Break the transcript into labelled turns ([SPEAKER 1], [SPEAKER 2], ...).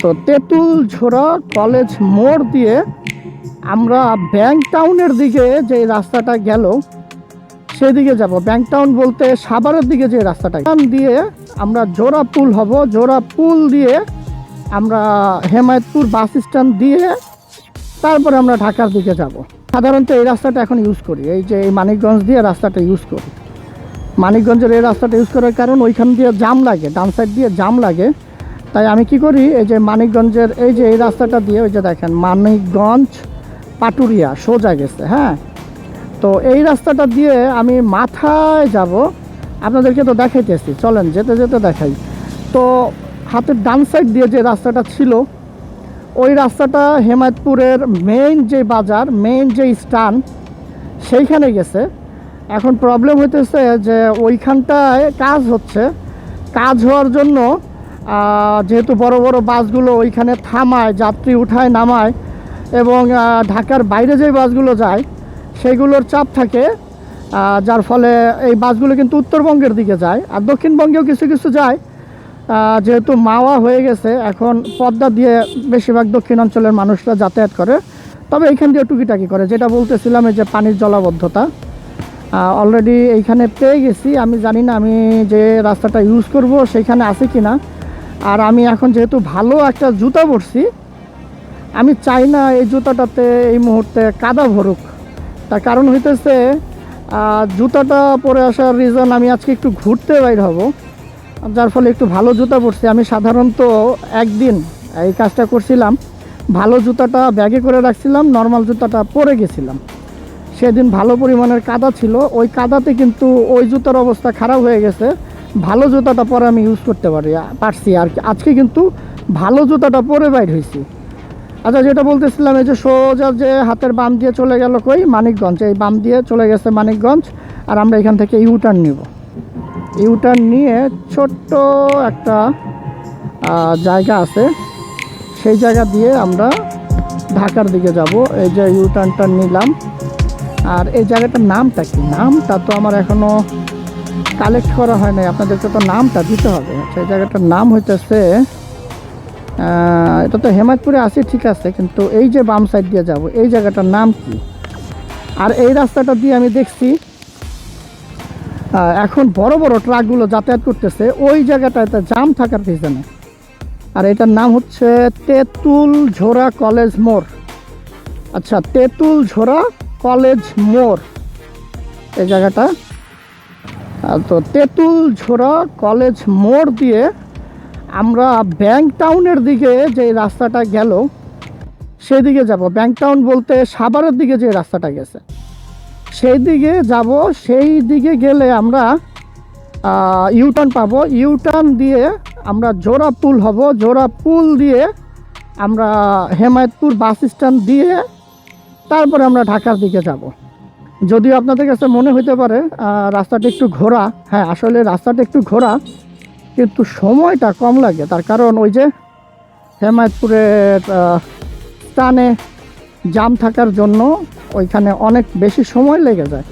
[SPEAKER 1] তো তেঁতুল ঝোড়া, কলেজ মোড় দিয়ে আমরা ব্যাংক টাউনের দিকে যে রাস্তাটা গেল, সেদিকে যাব। ব্যাংক টাউন বলতে সাভারের দিকে যে রাস্তাটা দিয়ে আমরা জোড়া পুল হব। জোড়া পুল দিয়ে আমরা হেমায়তপুর বাস স্ট্যান্ড দিয়ে তারপরে আমরা ঢাকার দিকে যাব। সাধারণত এই রাস্তাটা এখন ইউজ করি। এই যে এই মানিকগঞ্জ দিয়ে রাস্তাটা ইউজ করি। মানিকগঞ্জের এই রাস্তাটা ইউজ করার কারণ ওইখান দিয়ে জাম লাগে, ডান সাইড দিয়ে জাম লাগে। তাই আমি কি করি, এই যে মানিকগঞ্জের এই যে এই রাস্তাটা দিয়ে, ওই যে দেখেন, মানিকগঞ্জ পাটুরিয়া, সোজা গেছে হ্যাঁ? তো এই রাস্তাটা দিয়ে আমি মাথায় যাব। আপনাদেরকে তো দেখাইতেছি, চলেন যেতে যেতে দেখাই। তো হাতের ডান সাইড দিয়ে যে রাস্তাটা ছিল, ওই রাস্তাটা হেমায়তপুরের মেইন যে বাজার মেইন যে স্টান সেইখানে গেছে। এখন প্রবলেম হইতেছে যে ওইখানটায় কাজ হচ্ছে। কাজ হওয়ার জন্য যেহেতু বড় বড় বাসগুলো ওইখানে থামায়, যাত্রী উঠায়, নামায় এবং ঢাকার বাইরে যে বাসগুলো যায়, সেগুলোর চাপ থাকে যার ফলে এই বাসগুলো কিন্তু উত্তরবঙ্গের দিকে যায় আর দক্ষিণবঙ্গেও কিছু কিছু যায়। যেহেতু মাওয়া হয়ে গেছে, এখন পদ্মা দিয়ে বেশিরভাগ দক্ষিণাঞ্চলের মানুষরা যাতায়াত করে। তবে এইখান দিয়ে টুকিটাকি করে, যেটা বলতেছিলাম এই যে পানির জলাবদ্ধতা। অলরেডি এইখানে পেয়ে গেছি, আমি জানি না আমি যে রাস্তাটা ইউজ করব সেইখানে আছে কি না আর আমি এখন যেহেতু ভালো একটা জুতা পরছি, আমি চাই না এই জুতাটাতে এই মুহূর্তে কাদা ভরুক। তার কারণ হইতেছে জুতাটা পরে আসার রিজন আমি আজকে একটু ঘুরতে বাইর হব। যার ফলে একটু ভালো জুতা পরছি। আমি সাধারণত একদিন এই কাজটা করছিলাম, ভালো জুতাটা ব্যাগে করে রাখছিলাম নর্মাল জুতাটা পরে গেছিলাম। সেদিন ভালো পরিমাণের কাদা ছিল। ওই কাদাতে কিন্তু ওই জুতার অবস্থা খারাপ হয়ে গেছে। ভালো জুতাটা পরে আমি ইউজ করতে পারি পারছি আর কি। আজকে কিন্তু ভালো জুতাটা পরে বাইর হয়েছি। আচ্ছা যেটা বলতেছিলাম, এই যে সোজা যে হাতের বাম দিয়ে চলে গেল কই? মানিকগঞ্জ। এই বাম দিয়ে চলে গেছে মানিকগঞ্জ আর আমরা এখান থেকে ইউটার্ন নিব। ইউটার্ন নিয়ে ছোট্ট একটা জায়গা আছে। সেই জায়গা দিয়ে আমরা ঢাকার দিকে যাব। এই যে ইউটার্নটা নিলাম। আর এই জায়গাটার নামটা কি? নামটা তো আমার এখনও কালেক্ট করা হয় নাই। আপনাদেরকে তো নামটা দিতে হবে। সেই জায়গাটার নাম হইতেছে এটা তো হেমায়তপুরে আছে, ঠিক আছে, কিন্তু এই যে বাম সাইড দিয়ে যাব, এই জায়গাটার নাম কি? আর এই রাস্তাটা দিয়ে আমি দেখছি এখন বড় বড় ট্রাকগুলো যাতায়াত করতেছে, ওই জায়গাটাতে জাম থাকার পিছনে। আর এটার নাম হচ্ছে তেঁতুল ঝোড়া কলেজ মোড়। আচ্ছা তেঁতুল ঝোড়া কলেজ মোড়। এই জায়গাটা তো তেঁতুল ঝোড়া, কলেজ মোড় দিয়ে আমরা ব্যাংক টাউনের দিকে যে রাস্তাটা গেল, সেদিকে যাব। ব্যাংক টাউন বলতে সাভারের দিকে যে রাস্তাটা গেছে সেই দিকে যাব। সেই দিকে গেলে আমরা ইউটার্ন পাবো। ইউটার্ন দিয়ে আমরা জোড়া পুল হব। জোড়া পুল দিয়ে আমরা হেমায়তপুর বাস স্ট্যান্ড দিয়ে তারপরে আমরা ঢাকার দিকে যাব। যদিও আপনাদের কাছে মনে হতে পারে রাস্তাটা একটু ঘোরা। হ্যাঁ আসলে রাস্তাটা একটু ঘোরা, কিন্তু সময়টা কম লাগে। তার কারণ ওই যে হেমায়তপুরের স্থানে জাম থাকার জন্য ওইখানে অনেক বেশি সময় লেগে যায়।